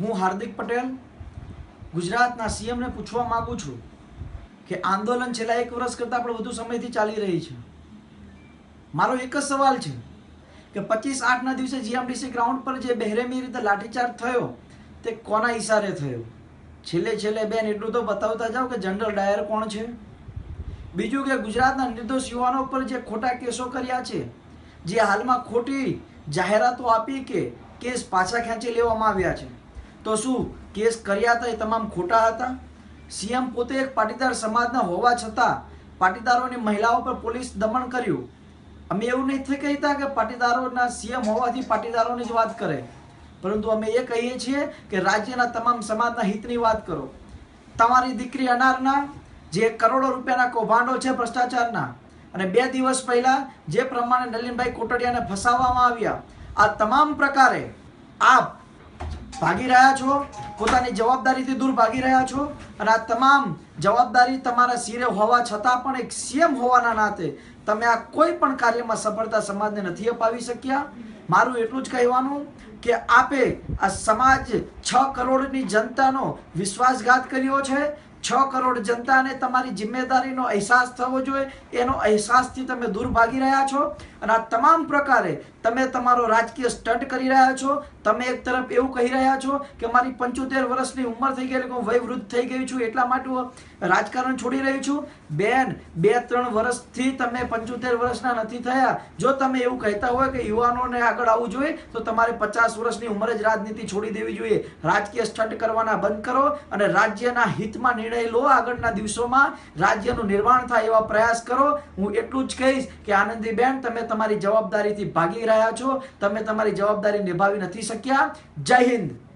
હું હાર્દિક પટેલ, ગુજરાતના સીએમને પૂછવા માગું છું કે આંદોલન છેલ્લા એક વર્ષ કરતાં પણ વધુ સમયથી ચાલી રહી છે. મારો એક જ સવાલ છે કે પચીસ આઠના દિવસે જીએમડીસી ગ્રાઉન્ડ પર જે બહેરેમી રીતે લાઠીચાર્જ થયો, તે કોના ઇશારે થયો? છેલ્લે છેલ્લે બેન, એટલું તો બતાવતા જાઓ કે જનરલ ડાયર કોણ છે? બીજું કે ગુજરાતના નિર્દોષ યુવાનો પર જે ખોટા કેસો કર્યા છે, જે હાલમાં ખોટી જાહેરાતો આપી કે કેસ પાછા ખેંચી લેવામાં આવ્યા છે. તો શું કેસ કર્યા હતા એ તમામ ખોટા હતા? સીએમ પોતે એક પાટીદાર સમાજના હોવા છતાં પાટીદારોની મહિલાઓ પર પોલીસ દમન કર્યું. અમે એવું નથી કહેતા કે પાટીદારોના સીએમ હોવાથી પાટીદારોની જ વાત કરે. પરંતુ અમે એ કહીએ છીએ કે રાજ્યના તમામ સમાજના હિતની વાત કરો. તમારી દીકરી અનારના જે કરોડો રૂપિયાના કૌભાંડો છે ભ્રષ્ટાચારના અને બે દિવસ પહેલા જે પ્રમાણે નલિનભાઈ કોટડિયાને ફસાવવામાં આવ્યા, આ તમામ પ્રકારે આપ ભાગી રહ્યા છો, પોતાની જવાબદારીથી દૂર ભાગી રહ્યા છો અને આ તમામ જવાબદારી તમારા શિરે હોવા છતાં પણ એક સીએમ હોવાના નાતે તમે આ કોઈ પણ કાર્યમાં સફળતા સમાજને નથી અપાવી શક્યા. મારું એટલું જ કહેવાનું કે આપે આ સમાજ છ કરોડની જનતાનો વિશ્વાસઘાત કર્યો છે. છ કરોડ જનતાને તમારી જિમ્મેદારીનો અહેસાસ થવો જોઈએ. એનો અહેસાસથી તમે દૂર ભાગી રહ્યા છો. અને આ તમામ પ્રકારે તમે તમારો રાજકીય સ્ટન્ટ કરી રહ્યા છો. તમે એક તરફ એવું કહી રહ્યા છો કે મારી પંચોતેર વર્ષની ઉંમર થઈ ગઈ હું વયવૃદ્ધ થઈ ગઈ છું. એટલા માટે રાજકારણ છોડી રહ્યું છું. બેન, બે ત્રણ વર્ષથી તમે પંચોતેર વર્ષના નથી થયા. જો તમે એવું કહેતા હોય કે યુવાનોને આગળ આવવું જોઈએ, તો તમારે પચાસ વર્ષની ઉંમરે જ રાજનીતિ છોડી દેવી જોઈએ. રાજકીય સ્ટન્ટ કરવાના બંધ કરો અને રાજ્યના હિતમાં નિર્ણય લો, આગળના દિવસોમાં રાજ્યનું નિર્માણ થાય એવા પ્રયાસ કરો. હું એટલું જ કહીશ કે આનંદીબેન, તમે તમારી જવાબદારીથી ભાગી રહ્યા છો. તમે તમારી જવાબદારી નિભાવી નથી શક્યા. જય હિન્દ.